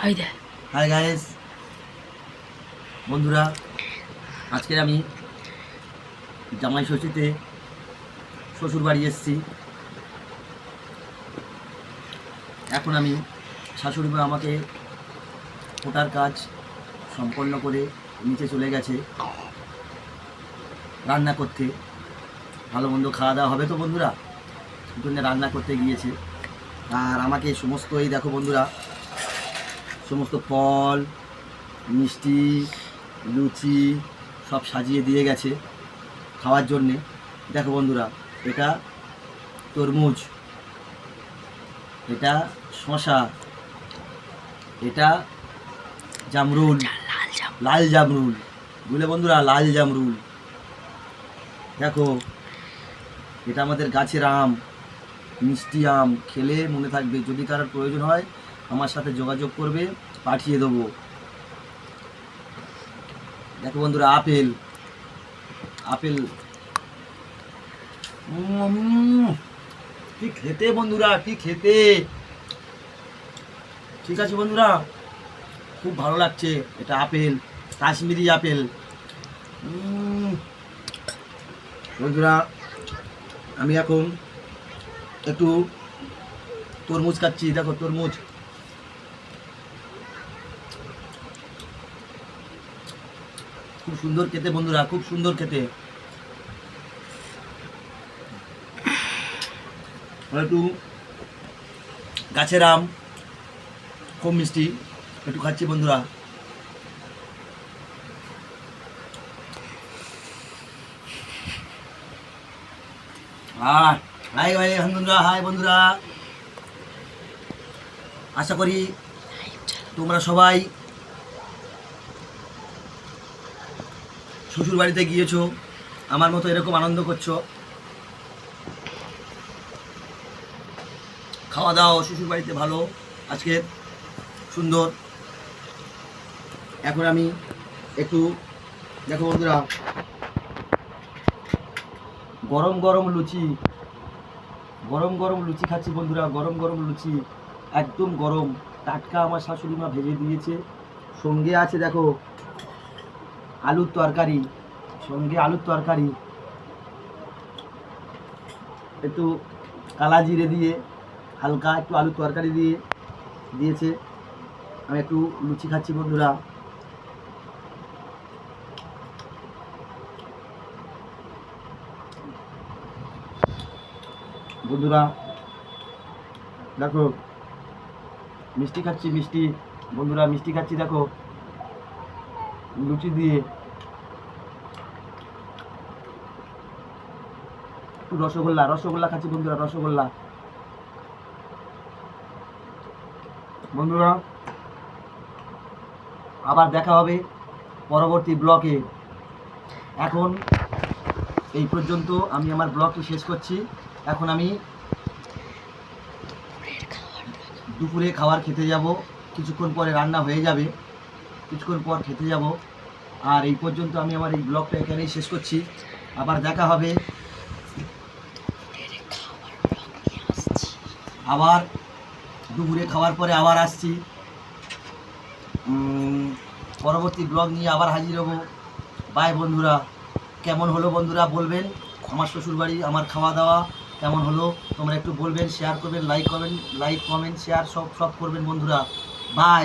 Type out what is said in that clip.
Hi guys বন্ধুরা, আজকে আমি জামাই ষষ্ঠীতে শ্বশুর বাড়ি এসেছি। এখন আমি শাশুড়ি মা আমাকে ফোটার কাজ সম্পন্ন করে নিচে চলে গেছে। রান্না করতে। ভালো মন্দ খাওয়া দাওয়া হবে তো বন্ধুরা? এই জন্য রান্না করতে গিয়েছে। আর আমাকে সমস্ত এই দেখো বন্ধুরা সমস্ত ফল মিষ্টি লুচি সব সাজিয়ে দিয়ে গেছে খাওয়ার জন্যে। দেখো বন্ধুরা এটা তরমুজ এটা শশা এটা জামরুল। লাল জামরুল। বুঝলে বন্ধুরা লাল জামরুল। দেখো এটা আমাদের গাছের আম মিষ্টি আম খেলে মনে থাকবে। যদি কারোর প্রয়োজন হয় আমার সাথে যোগাযোগ করবে, পাঠিয়ে দেবো। দেখো বন্ধুরা, আপেল। আপেল। কি খেতে বন্ধুরা, কি খেতে? ঠিক আছে বন্ধুরা, খুব ভালো লাগছে এটা আপেল, কাশ্মীরি আপেল। বন্ধুরা, আমি এখন একটু তরমুজ খাচ্ছি। দেখো তরমুজ। খুব সুন্দর খেতে বন্ধুরা, খুব সুন্দর খেতে। একটু গাছের আম, খুব মিষ্টি, একটু খাচ্ছি বন্ধুরা। হাই ভাই বন্ধুরা, হাই, বন্ধুরা। আশা করি তোমরা সবাই শ্বশুর বাড়িতে গিয়েছো, আমার মতো এরকম আনন্দ করছ। খাওয়া দাওয়া শ্বশুর বাড়িতে ভালো, আজকে সুন্দর। এখন আমি একটু, দেখো বন্ধুরা, গরম গরম লুচি, গরম গরম লুচি খাচ্ছি বন্ধুরা, গরম গরম লুচি, একদম গরম। টাটকা আমার শাশুড়ি মা ভেজে দিয়েছে। সঙ্গে আছে, দেখো আলুর তরকারি, সঙ্গে আলুর তরকারি, একটু কালা জিরে দিয়ে, হালকা একটু আলুর তরকারি দিয়ে দিয়েছে। আমি একটু লুচি খাচ্ছি বন্ধুরা। বন্ধুরা, দেখো, মিষ্টি খাচ্ছি, মিষ্টি। বন্ধুরা, মিষ্টি খাচ্ছি, দেখো। লুচি দিয়ে রসগোল্লা রসগোল্লা খাচ্ছি বন্ধুরা, রসগোল্লা। বন্ধুরা, আবার দেখা হবে পরবর্তী ব্লকে। এখন এই পর্যন্ত আমি আমার ব্লগটি শেষ করছি। এখন আমি দুপুরে খাবার খেতে যাব। কিছুক্ষণ পরে রান্না হয়ে যাবে। কিছুক্ষণ পর খেতে যাব। আর এই পর্যন্ত আমি আমার এই ব্লগটা এখানেই শেষ করছি। আবার দেখা হবে। আবার দুপুরে খাওয়ার পরে আবার আসছি। পরবর্তী ব্লগ নিয়ে আবার হাজির হব। বাই বন্ধুরা। কেমন হলো বন্ধুরা বলবেন? আমার শ্বশুরবাড়ি, আমার খাওয়া দাওয়া কেমন হলো? তোমরা একটু বলবেন শেয়ার করবেন লাইক করবেন লাইক কমেন্ট শেয়ার সব সব করবেন বন্ধুরা। বাই।